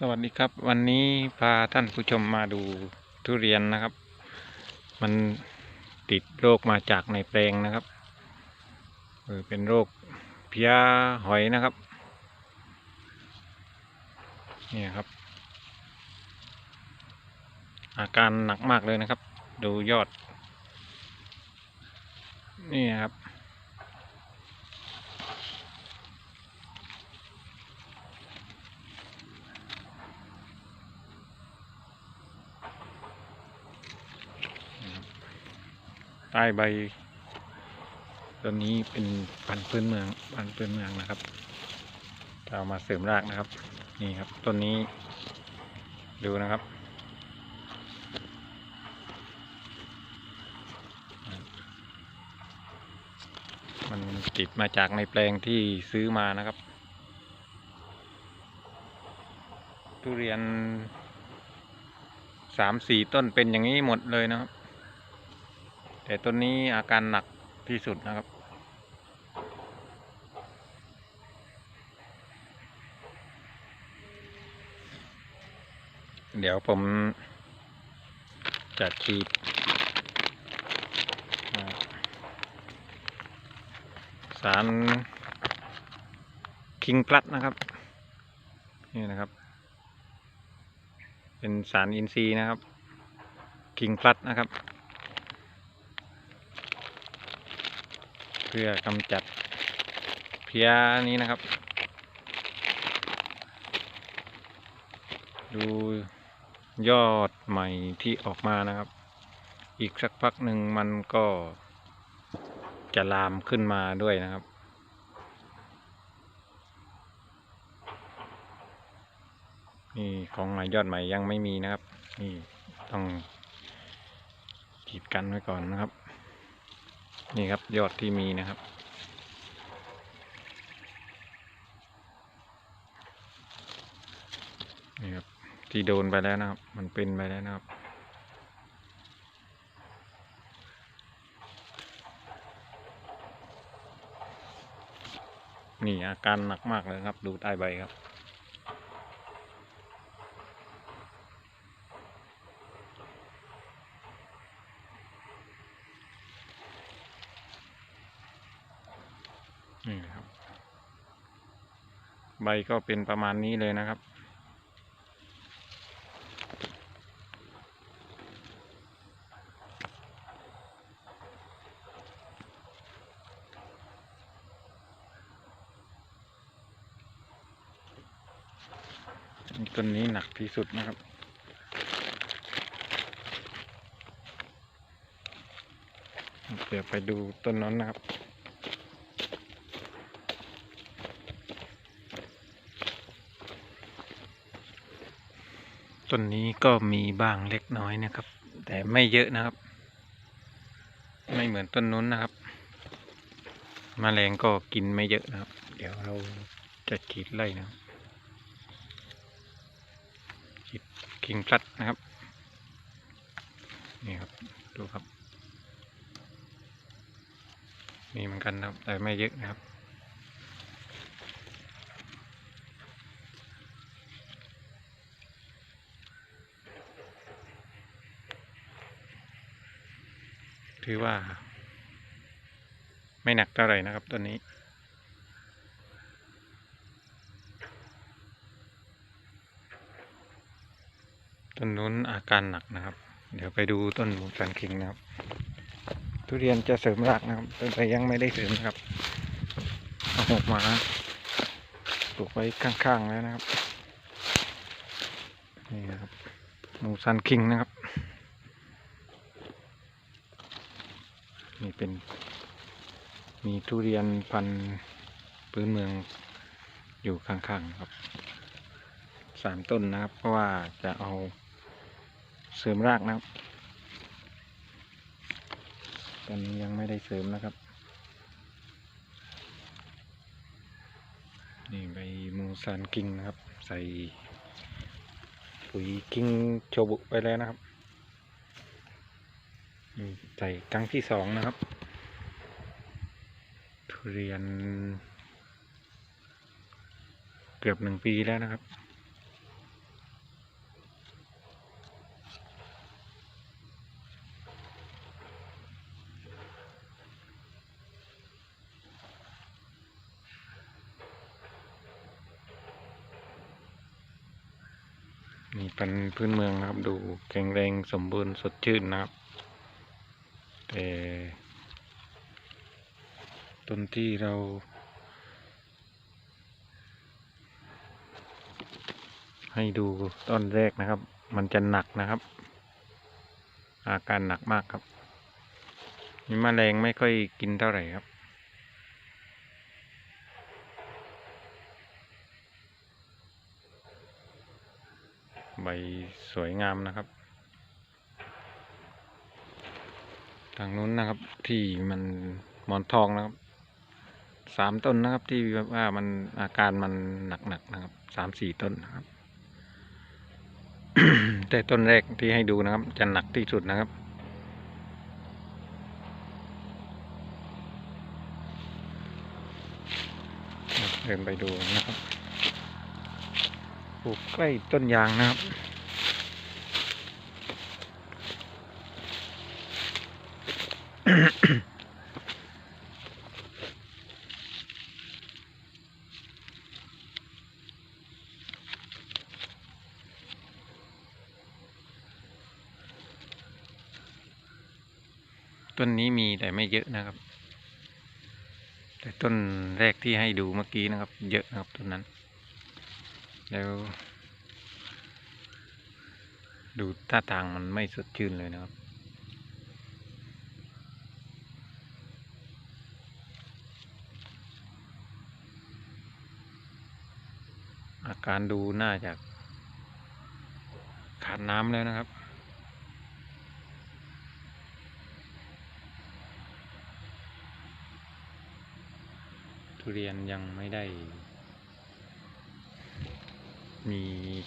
สวัสดีครับ วันนี้พาท่านผู้ชมมาดูทุเรียนนะครับ มันติดโรคมาจากในแปลงนะครับเออเป็นโรคเพี้ยหอยนะครับเนี่ยครับ อาการหนักมากเลยนะครับ ดูยอด นี่ครับ ต้ใบต้นนี้เป็นพันธุ์พื้นเมืองพันธุ์พื้นเมืองนะครับจะเอามาเสริมรากนะครับ นี่ครับต้นนี้ดูนะครับมันติดมาจากในแปลงที่ซื้อมานะครับ ทุเรียนสามสี่ต้นเป็นอย่างนี้หมดเลยนะครับ แต่ต้นนี้อาการหนักที่สุดนะครับ เดี๋ยวผมจะฉีดสารคิงพลัดนะครับ นี่นะครับ เป็นสารอินทรีย์นะครับ คิงพลัดนะครับ พื่อกำจัดเพี้ยนี้นะครับ ดูยอดใหม่ที่ออกมานะครับ อีกสักพักหนึ่งมันก็จะลามขึ้นมาด้วยนะครับ นี่ของใหม่ยอดใหม่ยังไม่มีนะครับ นี่ต้องกีดกันไว้ก่อนนะครับ นี่ครับยอดที่มีนะครับ นี่ครับ ที่โดนไปแล้วนะครับ มันเป็นไปแล้วนะครับนี่อาการหนักมากเลยครับ ดูใต้ใบครับ นี่นะครับ ใบก็เป็นประมาณนี้เลยนะครับ ต้นนี้หนักที่สุดนะครับเดี๋ยวไปดูต้นนั้นนะครับ ต้นนี้ก็มีบ้างเล็กน้อยนะครับ แต่ไม่เยอะนะครับ ไม่เหมือนต้นนู้นนะครับมแมลงก็กินไม่เยอะนะครับ เดี๋ยวเราจะขีดไล่นะครับขีดคิงพลัดนะครับนี่ครับดูครับ มีเหมือนกันนะครับ แต่ไม่เยอะนะครับ ถือว่า ไม่หนักเท่าไหร่นะครับตัวนี้ต้นนู้นอาการหนักนะครับ เดี๋ยวไปดูต้นมูสันคิงนะครับ ทุเรียนจะเสริมรากนะครับแต่ยังไม่ได้เสริมนะครับเอาออกมาปลูกไว้ข้างๆแล้วนะครับ นี่นะครับหมูสันคิงนะครับ นี่เป็น มีทุเรียนพันธุ์พื้นเมืองอยู่ข้างๆครับสามต้นนะครับ เพราะว่าจะเอาเสริมรากนะครับตอนนี้ยังไม่ได้เสริมนะครับ นี่ใบมูซานกิ้งนะครับ ใส่ปุ๋ยกิ้งโชบุไปแล้วนะครับ ใส่กังที่สองนะครับ ทุเรียน เกือบหนึ่งปีแล้วนะครับ นี่เป็นพื้นเมืองครับ ดูแข็งแรงสมบูรณ์สดชื่นนะครับ แต่ต้นที่เราให้ดูต้นแรกนะครับ มันจะหนักนะครับ อาการหนักมากครับมีแมลงไม่ค่อยกินเท่าไหร่ครับ ใบสวยงามนะครับ ทางนู้นนะครับ ที่มันหมอนทองนะครับสามต้นนะครับ ที่ว่ามันอาการมันหนักๆนะครับสามสี่ต้นนะครับ แต่ต้นแรกที่ให้ดูนะครับ จะหนักที่สุดนะครับเดินไปดูนะครับปลูกใกล้ต้นยางนะครับ ต้นนี้มีแต่ไม่เยอะนะครับ แต่ต้นแรกที่ให้ดูเมื่อกี้นะครับ เยอะนะครับต้นนั้น แล้วดูท่าทางมันไม่สดชื่นเลยนะครับ อาการดูน่าจะขาดน้ำแล้วนะครับ ทุเรียนยังไม่ได้ มี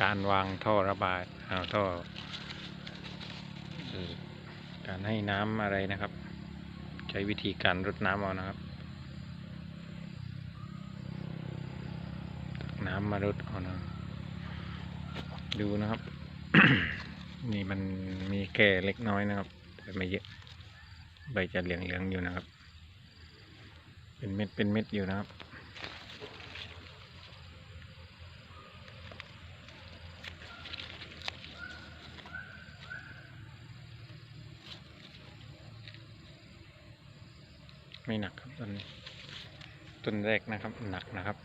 การวางท่อระบายเอาท่อการให้น้ำอะไรนะครับ ใช้วิธีการรดน้ำเอานะครับน้ำมารดเอานะดูนะครับ นี่มันมีแก่เล็กน้อยนะครับ แต่ไม่เยอะ ใบจะเหลืองๆอยู่นะครับ เป็นเม็ดเป็นเม็ดอยู่นะครับ ไม่หนักครับต้นต้นแรกนะครับหนักนะครับ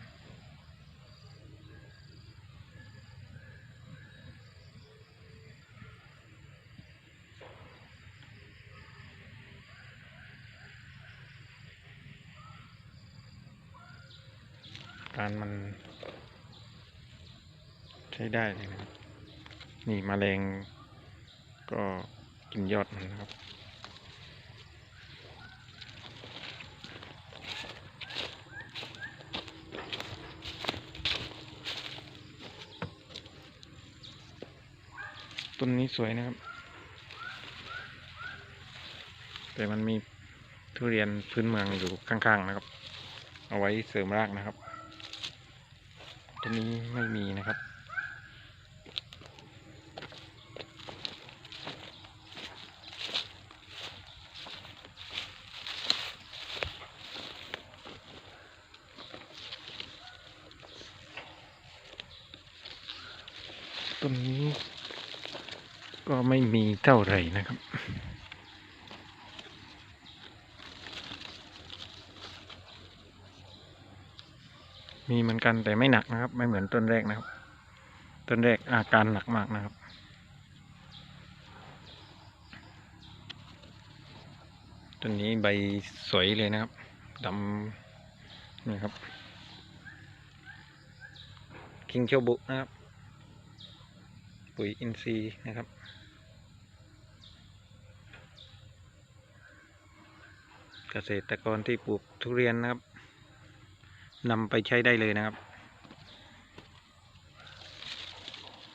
การมัน ใช้ได้เลยนะนี่มแมลงก็กินยอดมันนะครับต้นนี้สวยนะครับ แต่มันมีทุเรียนพื้นเมืองอยู่ข้างๆนะครับ เอาไว้เสริมรากนะครับ ต้นนี้ไม่มีนะครับต้นนี้ก็ไม่มีเท่าไหร่นะครับ มีเหมือนกันแต่ไม่หนักนะครับ ไม่เหมือนต้นแรกนะครับ ต้นแรกอาการหนักมากนะครับ ต้นนี้ใบสวยเลยนะครับดำนี่ครับคิงโชบุนะครับ ปุ๋ยอินทรีย์นะครับเกษตรกรที่ปลูกทุเรียนนะครับ นำไปใช้ได้เลยนะครับ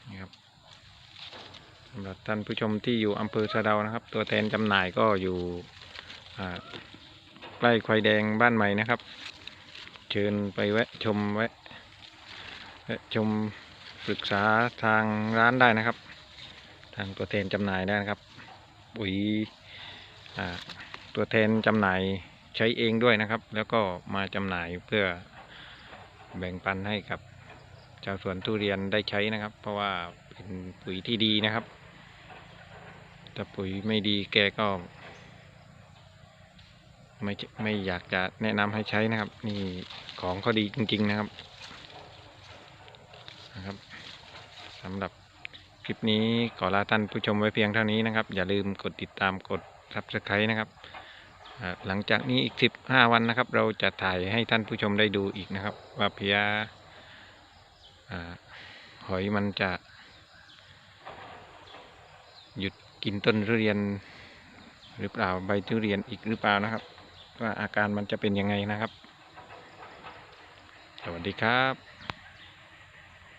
นี่ครับสำหรับท่านผู้ชมที่อยู่อำเภอสะเดานะครับ ตัวแทนจำหน่ายก็อยู่ใกล้ควายแดงบ้านใหม่นะครับ เชิญไปแวะชมแวะแวะชมปรึกษาทางร้านได้นะครับ ทางตัวแทนจำหน่ายได้นะครับปุ๋ยตัวแทนจำหน่ายใช้เองด้วยนะครับ แล้วก็มาจำหน่ายเพื่อ แบ่งปันให้กับชาวสวนทุเรียนได้ใช้นะครับ เพราะว่าเป็นปุ๋ยที่ดีนะครับถ้าปุ๋ยไม่ดีแกก็ ไม่ไม่อยากจะแนะนำให้ใช้นะครับ นี่ของเขาดีจริง ๆนะครับนะครับสำหรับคลิปนี้ขอลาท่านผู้ชมไว้เพียงเท่านี้นะครับ อย่าลืมกดติดตามกด subscribe นะครับ หลังจากนี้อีก15วันนะครับ เราจะถ่ายให้ท่านผู้ชมได้ดูอีกนะครับ ว่าเพียาหอยมันจะหยุดกินต้นทุเรียนหรือเปล่าใบทุเรียนอีกหรือเปล่านะครับ ว่าอาการมันจะเป็นยังไงนะครับ สวัสดีครับ